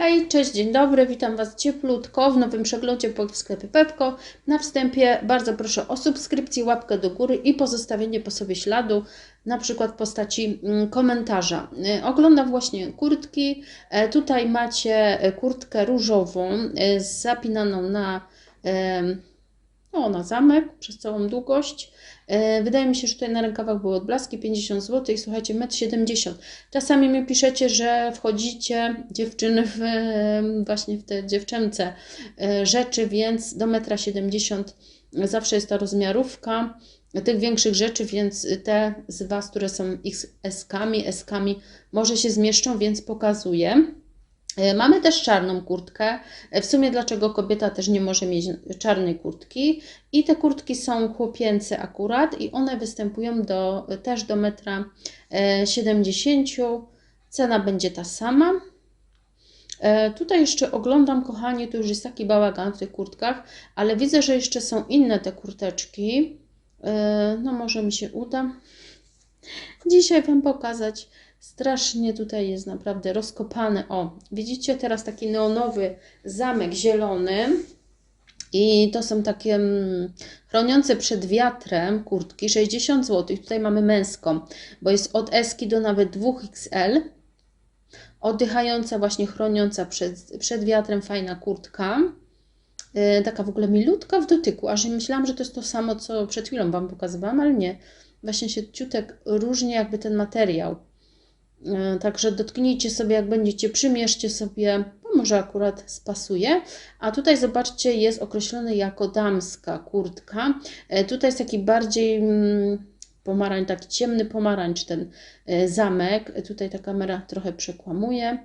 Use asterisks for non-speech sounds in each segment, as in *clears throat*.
Hej, cześć, dzień dobry, witam Was cieplutko w nowym przeglądzie po w sklepie Pepko. Na wstępie bardzo proszę o subskrypcję, łapkę do góry i pozostawienie po sobie śladu, na przykład w postaci mm, komentarza. Y, Oglądam właśnie kurtki. E, Tutaj macie kurtkę różową e, zapinaną na, no, na zamek przez całą długość. E, Wydaje mi się, że tutaj na rękawach były odblaski 50 zł i słuchajcie, 1,70 m. Czasami mi piszecie, że wchodzicie dziewczyny w, e, właśnie w te dziewczęce e, rzeczy, więc do 1,70 m zawsze jest ta rozmiarówka tych większych rzeczy, więc te z Was, które są XS-kami, S-kami, może się zmieszczą, więc pokazuję. E, Mamy też czarną kurtkę. E, W sumie dlaczego kobieta też nie może mieć czarnej kurtki? I te kurtki są chłopięce akurat i one występują do, też do metra e, 70. Cena będzie ta sama. E, Tutaj jeszcze oglądam, kochani, tu już jest taki bałagan w tych kurtkach, ale widzę, że jeszcze są inne te kurteczki. E, No może mi się uda dzisiaj Wam pokazać. Strasznie tutaj jest naprawdę rozkopane. O, widzicie teraz taki neonowy zamek zielony. I to są takie mm, chroniące przed wiatrem kurtki 60 zł. Tutaj mamy męską, bo jest od eski do nawet 2XL. Oddychająca, właśnie chroniąca przed, przed wiatrem, fajna kurtka. Yy, taka w ogóle milutka w dotyku, aż myślałam, że to jest to samo, co przed chwilą Wam pokazywałam, ale nie. Właśnie się ciutek różni jakby ten materiał. Yy, Także dotknijcie sobie, jak będziecie, przymierzcie sobie, bo może akurat spasuje. A tutaj zobaczcie, jest określony jako damska kurtka. Yy, Tutaj jest taki bardziej mm, pomarańcz, taki ciemny pomarańcz ten yy, zamek. Tutaj ta kamera trochę przekłamuje.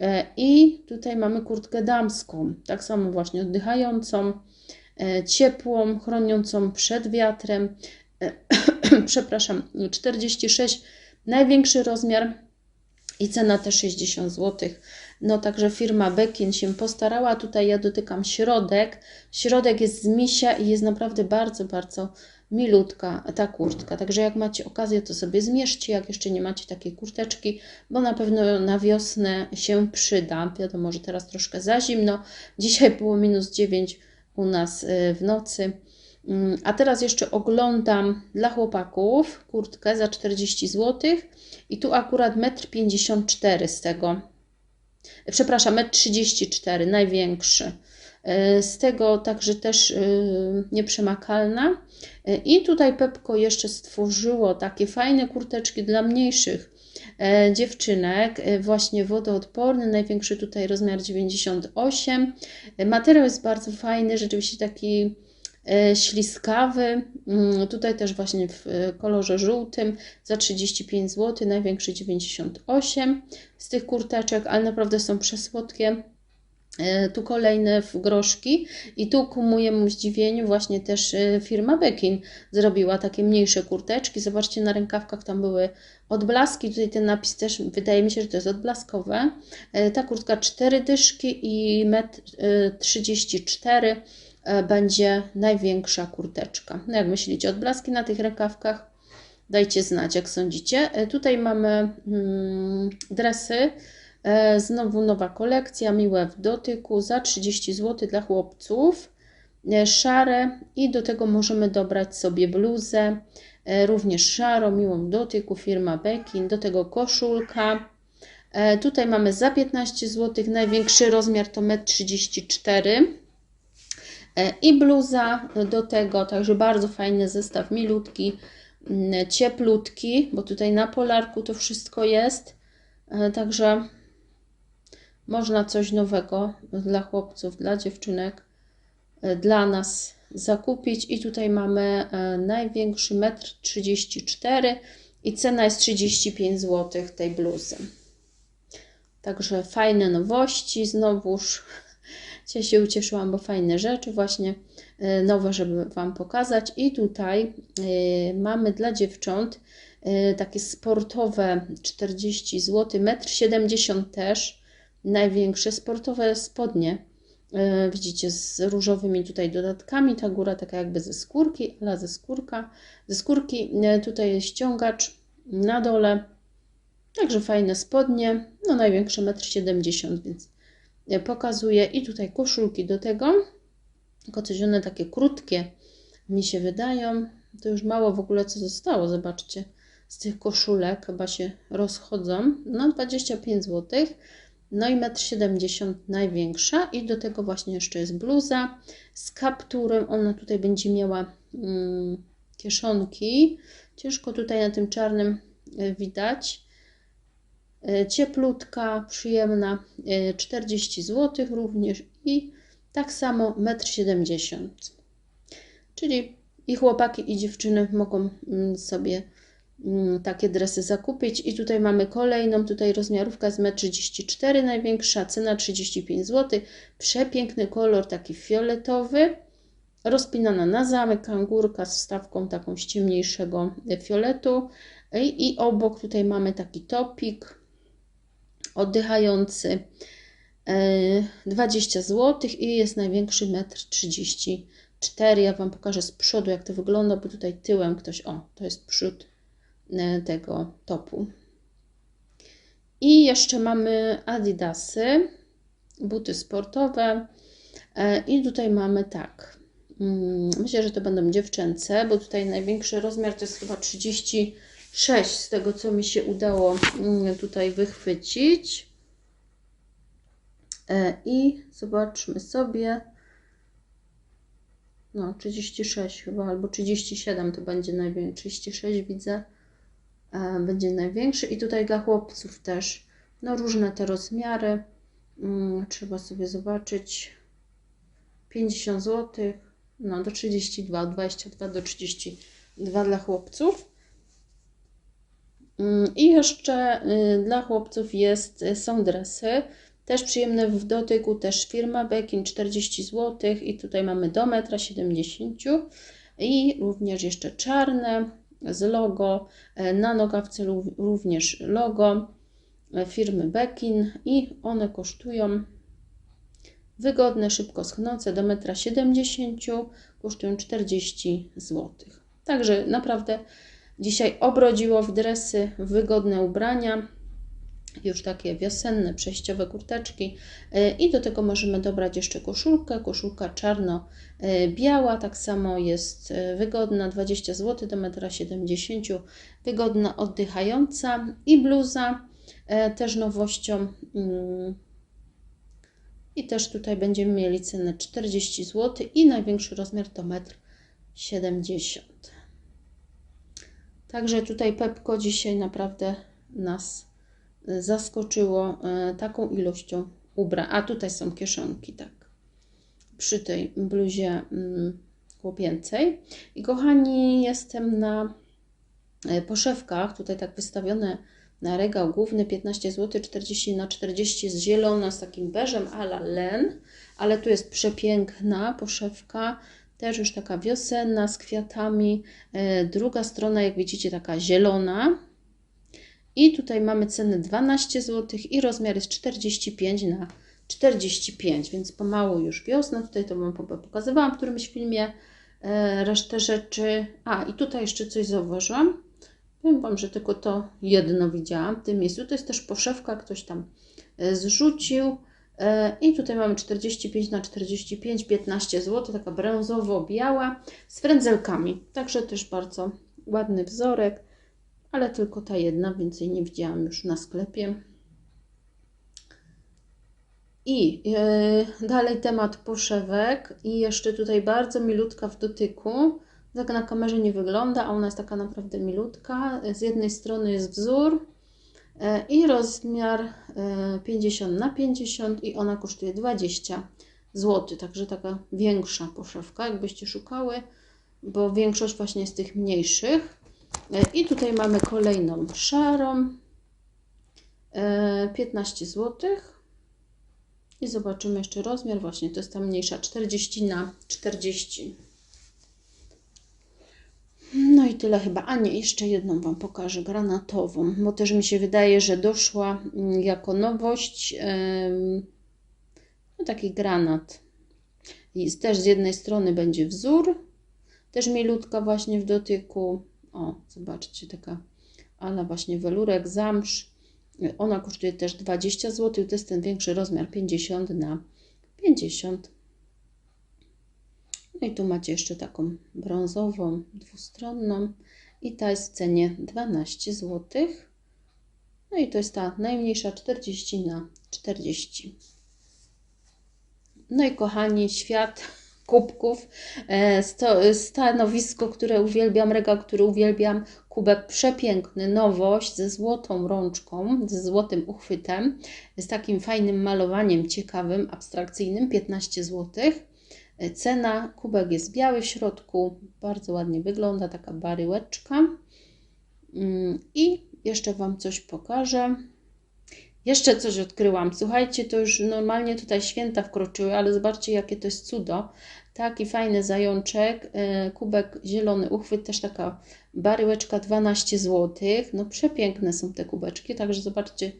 E, I tutaj mamy kurtkę damską, tak samo właśnie oddychającą, e, ciepłą, chroniącą przed wiatrem. E, *clears throat* Przepraszam, 46, największy rozmiar i cena też 60 zł. No także firma Bekin się postarała. Tutaj ja dotykam środek. Środek jest z misia i jest naprawdę bardzo, bardzo milutka ta kurtka. Także jak macie okazję, to sobie zmierzcie, jak jeszcze nie macie takiej kurteczki, bo na pewno na wiosnę się przyda. Wiadomo, że teraz troszkę za zimno. Dzisiaj było minus 9 u nas y, w nocy. Mm, A teraz jeszcze oglądam dla chłopaków kurtkę za 40 zł i tu akurat 1,54 m z tego. Przepraszam, 1,34 m, największy. E, Z tego także też e, nieprzemakalna. E, I tutaj Pepko jeszcze stworzyło takie fajne kurteczki dla mniejszych e, dziewczynek, e, właśnie wodoodporny, największy tutaj rozmiar 98. E, Materiał jest bardzo fajny, rzeczywiście taki e, śliskawy. Mm, Tutaj też właśnie w e, kolorze żółtym za 35 zł, największy 98 z tych kurteczek, ale naprawdę są przesłodkie. E, Tu kolejne w groszki i tu ku mojemu zdziwieniu właśnie też e, firma Bekin zrobiła takie mniejsze kurteczki. Zobaczcie, na rękawkach tam były odblaski. Tutaj ten napis też wydaje mi się, że to jest odblaskowe. E, Ta kurtka 4 dyszki i 1,34 m e, będzie największa kurteczka. No jak myślicie, odblaski na tych rękawkach? Dajcie znać, jak sądzicie. E, Tutaj mamy mm, dresy. E, Znowu nowa kolekcja, miłe w dotyku za 30 zł dla chłopców. E, Szare i do tego możemy dobrać sobie bluzę, e, również szaro, miłą w dotyku, firma Bekin. Do tego koszulka. E, Tutaj mamy za 15 zł, największy rozmiar to 1,34 m. E, I bluza do tego, także bardzo fajny zestaw, milutki, mm, cieplutki, bo tutaj na polarku to wszystko jest. E, Także można coś nowego dla chłopców, dla dziewczynek, e, dla nas zakupić. I tutaj mamy największy 1,34 m i cena jest 35 zł tej bluzy. Także fajne nowości, znowuż Dzisiaj się ucieszyłam, bo fajne rzeczy właśnie e, nowe, żeby Wam pokazać. I tutaj e, mamy dla dziewcząt e, takie sportowe 40 zł, 1,70 m też, największe sportowe spodnie. Widzicie, z różowymi tutaj dodatkami, ta góra taka jakby ze skórki, ale ze skórka, ze skórki. Tutaj jest ściągacz na dole, także fajne spodnie, no największe 1,70 m, więc pokazuję i tutaj koszulki do tego, tylko coś one takie krótkie mi się wydają. To już mało w ogóle co zostało, zobaczcie. Z tych koszulek chyba się rozchodzą. No 25 zł. No i 1,70 m największa i do tego właśnie jeszcze jest bluza z kapturem. Ona tutaj będzie miała mm, kieszonki. Ciężko tutaj na tym czarnym e, widać. E, cieplutka, przyjemna, 40 zł również i tak samo 1,70 m. Czyli i chłopaki, i dziewczyny mogą mm, sobie mm, takie dresy zakupić. I tutaj mamy kolejną, tutaj rozmiarówka z 1,34 m, największa, cena 35 zł. Przepiękny kolor, taki fioletowy, rozpinana na zamek, kangurka z wstawką taką ciemniejszego fioletu. I, i obok tutaj mamy taki topik oddychający 20 e, zł i jest największy 1,34 m 4. Ja Wam pokażę z przodu, jak to wygląda, bo tutaj tyłem ktoś, o, to jest przód e, tego topu. I jeszcze mamy Adidasy, buty sportowe. E, I tutaj mamy tak. Mm, myślę, że to będą dziewczęce, bo tutaj największy rozmiar to jest chyba 36, z tego co mi się udało mm, tutaj wychwycić. E, I zobaczmy sobie. No 36 chyba, albo 37 to będzie największy, 36 widzę, e, będzie największy. I tutaj dla chłopców też, no różne te rozmiary, mm, trzeba sobie zobaczyć, 50 zł, no do 32, 22 do 32 dla chłopców. Mm, I jeszcze y, dla chłopców jest, są dresy. Też przyjemne w dotyku, też firma Bekin 40 zł i tutaj mamy do 1,70 m i również jeszcze czarne z logo, e, na nogawce również logo firmy Bekin i one kosztują wygodne, szybko schnące do 1,70 m kosztują 40 zł. Także naprawdę dzisiaj obrodziło w dresy, wygodne ubrania już takie wiosenne, przejściowe kurteczki. E, i do tego możemy dobrać jeszcze koszulkę, koszulka czarno-biała, tak samo jest e, wygodna, 20 zł do 1,70 m, wygodna, oddychająca. I bluza, e, też nowością. Mm, i też tutaj będziemy mieli cenę 40 zł i największy rozmiar to 1,70 m. Także tutaj Pepko dzisiaj naprawdę nas zaskoczyło e, taką ilością ubrań. A tutaj są kieszonki, tak, przy tej bluzie mm, chłopięcej. I kochani, jestem na e, poszewkach, tutaj tak wystawione na regał główny 15 zł 40 na 40 jest zielona z takim beżem ala len, ale tu jest przepiękna poszewka, też już taka wiosenna z kwiatami. E, druga strona, jak widzicie, taka zielona, i tutaj mamy cenę 12 zł i rozmiar jest 45 na 45, więc pomału już wiosna. Tutaj to Wam pokazywałam w którymś filmie e, resztę rzeczy. A i tutaj jeszcze coś zauważyłam. Powiem Wam, że tylko to jedno widziałam w tym miejscu. To jest też poszewka, ktoś tam e, zrzucił. E, I tutaj mamy 45 na 45, 15 zł, taka brązowo-biała z frędzelkami. Także też bardzo ładny wzorek ale tylko ta jedna, więcej nie widziałam już na sklepie. I yy, dalej temat poszewek i jeszcze tutaj bardzo milutka w dotyku. Tak na kamerze nie wygląda, a ona jest taka naprawdę milutka. Z jednej strony jest wzór i rozmiar yy, 50 na 50 i ona kosztuje 20 zł, także taka większa poszewka, jakbyście szukały, bo większość właśnie jest tych mniejszych. E, I tutaj mamy kolejną szarą. 15 e, zł. I zobaczymy jeszcze rozmiar. Właśnie to jest ta mniejsza 40 na 40. No i tyle chyba. A nie, jeszcze jedną Wam pokażę, granatową, bo też mi się wydaje, że doszła mm, jako nowość no taki granat. I też z jednej strony będzie wzór, też milutka właśnie w dotyku, o, zobaczcie, taka ala właśnie welurek, zamsz Ona kosztuje też 20 zł. To jest ten większy rozmiar 50 na 50. No i tu macie jeszcze taką brązową, dwustronną i ta jest w cenie 12 zł. No i to jest ta najmniejsza 40 na 40. No i kochani, świat *laughs* kubków, e, stanowisko, które uwielbiam, regał, który uwielbiam, kubek przepiękny, nowość ze złotą rączką, ze złotym uchwytem, z takim fajnym malowaniem ciekawym, abstrakcyjnym, 15 zł. Cena, kubek jest biały w środku, bardzo ładnie wygląda, taka baryłeczka. Mm, I jeszcze Wam coś pokażę. Jeszcze coś odkryłam. Słuchajcie, to już normalnie tutaj święta wkroczyły, ale zobaczcie, jakie to jest cudo. Taki fajny zajączek, e, kubek zielony uchwyt, też taka baryłeczka 12 zł. No przepiękne są te kubeczki, także zobaczcie,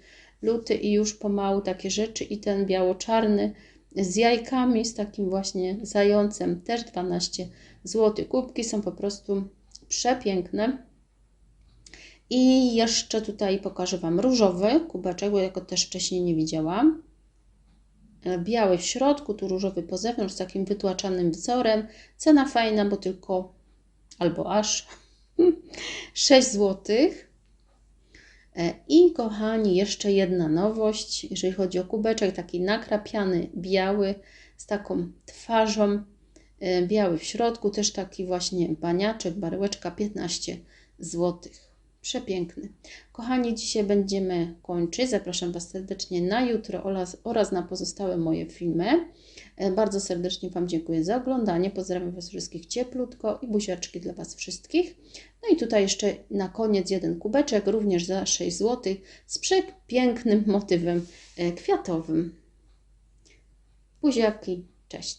luty i już pomału takie rzeczy i ten biało-czarny z jajkami, z takim właśnie zającem, też 12 zł. Kubki są po prostu przepiękne. I jeszcze tutaj pokażę Wam różowy kubeczek, bo ja go też wcześniej nie widziałam. E, Biały w środku, tu różowy po zewnątrz, z takim wytłaczanym wzorem. Cena fajna, bo tylko albo aż *laughs* 6 zł. I kochani, jeszcze jedna nowość, jeżeli chodzi o kubeczek, taki nakrapiany, biały, z taką twarzą, e, biały w środku, też taki właśnie baniaczek, baryłeczka 15 złotych. Przepiękny. Kochani, dzisiaj będziemy kończyć. Zapraszam Was serdecznie na jutro oraz, oraz na pozostałe moje filmy. E, Bardzo serdecznie Wam dziękuję za oglądanie. Pozdrawiam Was wszystkich cieplutko i buziaczki dla Was wszystkich. No i tutaj jeszcze na koniec jeden kubeczek, również za 6 zł, z przepięknym motywem e, kwiatowym. Buziaki, cześć.